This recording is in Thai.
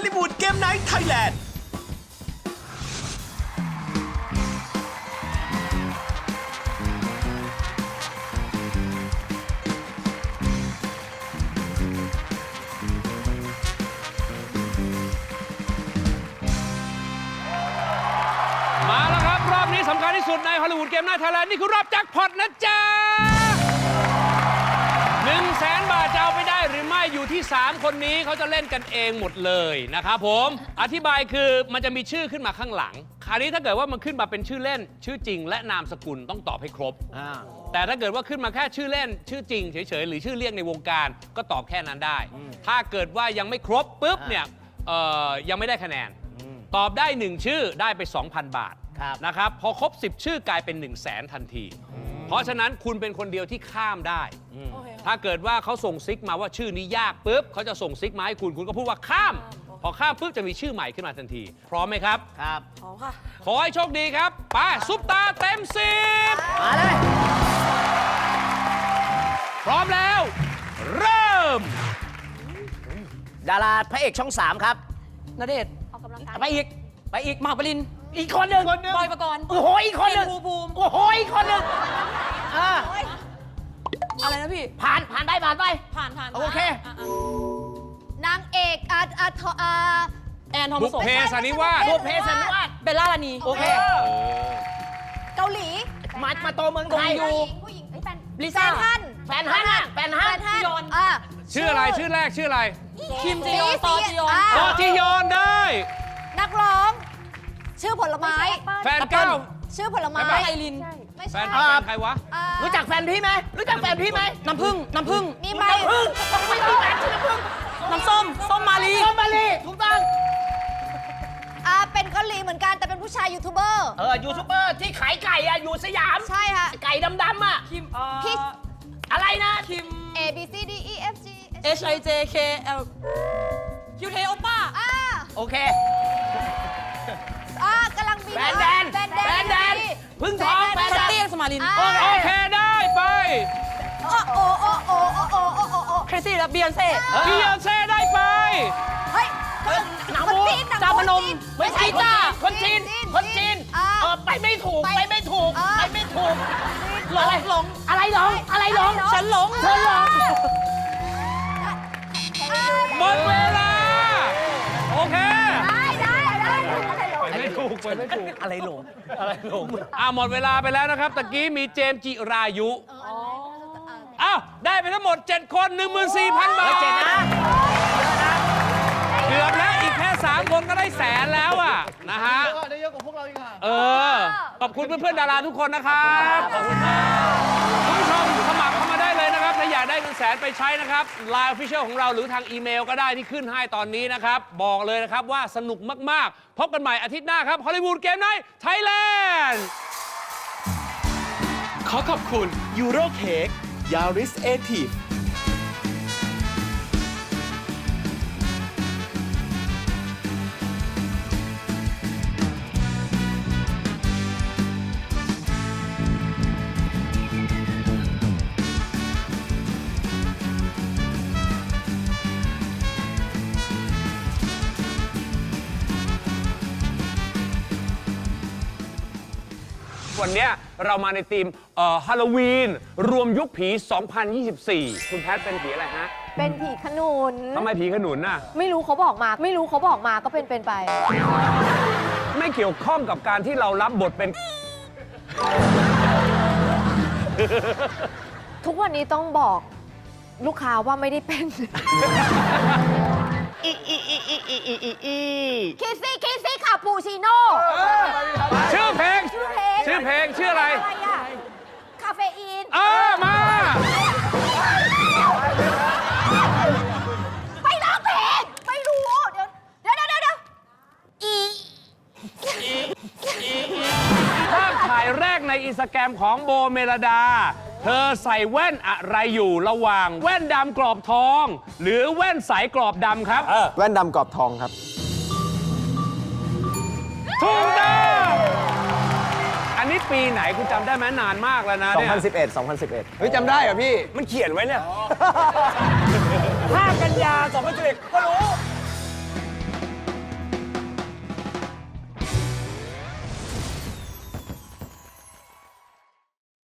ลลีวูดเกมไนท์ไทยแลนด์มาแล้วครับ รอบนี้สำคัญที่สุดในฮอลลีวูดเกม i น h t ไทยแลนด์นี่คือรอบแจ็คพอตนะจ๊ะ1 0 0 0 0แสนบาทจะเอาไป อไม่อยู่ที่ 3 คนนี้เขาจะเล่นกันเองหมดเลยนะครับผม อธิบายคือมันจะมีชื่อขึ้นมาข้างหลัง คราวนี้ถ้าเกิดว่ามันขึ้นมาเป็นชื่อเล่น ชื่อจริง และนามสกุลต้องตอบให้ครบ แต่ถ้าเกิดว่าขึ้นมาแค่ชื่อเล่น ชื่อจริงเฉยๆ หรือชื่อเรียกในวงการก็ตอบแค่นั้นได้ ถ้าเกิดว่ายังไม่ครบปุ๊บเนี่ยเอ่อยังไม่ได้คะแนน ตอบได้ 1 ชื่อได้ไป 2,000 บาทครับนะครับ พอครบ 10 ชื่อกลายเป็น 1 0 0 0 0แสนทันที เพราะฉะนั้นคุณเป็นคนเดียวที่ข้ามได้ถ้าเกิดว่าเขาส่งซิกมาว่าชื่อนี้ยากปุ๊บเขาจะส่งซิกมาให้คุณคุณก็พูดว่าข้าม พอข้ามปุ๊บจะมีชื่อใหม่ขึ้นมาทันที พร้อมไหมครับ ครับ พร้อมค่ะ ขอให้โชคดีครับไปซุปตาเต็มสิบมาเลย พร้อมแล้ว เริ่ม ดาราพระเอกช่อง3ครับ ณเดชน์ออกกำลังกายไปอีก ไปอีกหมากปริน อีกคนหนึ่งบอยประกรณ์โอ้โห อีกคนหนึ่งเคนภูมิภูมิ โอ้โห อีกคนหนึ่ง อ่าอะไรนะพี่ ผ่านผ่านได้ผ่านไป ผ่านผ่านโอเคะะนางเอกอาอาทอาแอนทอมบุผพสมเพสันนิวาส บุพเพสันนิวาสเบลล่าลานีโอเค เกาหลีมามาโตเมืองไทยผู้หญิงผู้หญิงเอ้ยแฟนลิแฟซ่านท่านแฟนฮันน่ะแฟนฮันแฟนท่านจียอน อะชื่ออะไรชื่อแรกชื่ออะไรคิมจียอนซอจียอนอะโอจิยอนได้ นักร้อง ชื่อผลไม้ แฟนเก้า ชื่อผลไม้แป้งไอริน ไม่แฟใช่นแฟนใครวะ อะรู้จักแฟนพี่ไหมรู้จักแฟนพี่ไหมน้ำผึ้งน้ำผึ้งมีไหม น้ำผึ้งต้องไม่มีแฟนชื่อน้ำผึ้งน้ำส้มส้มมาลีส้มมาลีถูกต้องอะเป็นเกาหลีเหมือนกันแต่เป็นผู้ชายยูทูบเบอร์ เออยูทูบเบอร์ที่ขายไก่อะอยู่สยาม ใช่ค่ะ ไก่ดำๆอะคิมเอ่อคิสอะไรนะ คิม A B C D E F G H I J K L คิวเทโอป้า อะโอเค อะกำลังมีแฟนแดนแฟนแดนแฟนแดน พึ่งทองแฟนชัแดตนเตี้ยงสมาลินอะโอเคได้ไปโอ้โอ้โอ้โอ้โอ้โอ้โอ้โอ้โอ้คริสซี่และเบียนเซ่ พี่ยอนเซ่ได้ไป เฮ้ยหนังคนโป๊จีนหนังจาพนม จีนไม่ใช่จ้าคนจีน คนจีนอะเออไปไม่ถูก ไป ไปไม่ถูกอะไปไม่ถูกหลงหลงอะไรหลงอะไรหลง ฉันหลง เธอหลง ไปไม่ถูกไปไม่ถูกอะไรหลงอะหมดเวลาไปแล้วนะครับ ตะกี้มีเจมส์จิรายุอ้าวได้ไปทั้งหมด 7 คน 14,000 บาทเจ็ดนะเกือบแล้วอีกแค่ 3 คนก็ได้แสนแล้วอะนะฮะ ได้เยอะกว่าพวกเราอีกค่ะ เออ ขอบคุณเพื่อนๆดาราทุกคนนะครับ ขอบคุณครับคุณผู้ชมสมัคร นะครับ ถ้าอยากได้เงินแสนไปใช้นะครับ Line Official ของเราหรือทางอีเมลก็ได้ที่ขึ้นให้ตอนนี้นะครับ บอกเลยนะครับว่าสนุกมาก ๆ พบกันใหม่อาทิตย์หน้าครับฮอลลีวูดเกมไนท์ไทยแลนด์ขอขอบคุณยูโรเค้กยาริสเอทีฟ วันเนี้ยเรามาในทีมฮาโลวีน รวมยุคผี 2024 คุณแพทเป็นผีอะไรฮะเป็นผีขนุน ทำไมผีขนุนน่ะ ไม่รู้เขาบอกมา ไม่รู้เขาบอกมาก็เป็นเป็นไป ไม่เกี่ยวข้องกับการที่เรารับบทเป็น ทุกวันนี้ต้องบอกลูกค้าว่าไม่ได้เป็น อีอีอีอีอีอีอีอีคิสซี่คิสซี่คาปูชิโน่ชื่อเพลงชื่อเพลง อินสตาแกรมของโบเมลดา เธอใส่แว่นอะไรอยู่ระหว่าง แว่นดำกรอบทอง หรือแว่นใสกรอบดำครับ แว่นดำกรอบทองครับ ถูกต้องอันนี้ปีไหนคุณจำได้ไหมนานมากแล้วนะเนี่ย 2011 2011 เฮ้ยจำได้เหรอพี่ มันเขียนไว้เนี่ย 5 กันยา2011ก็รู้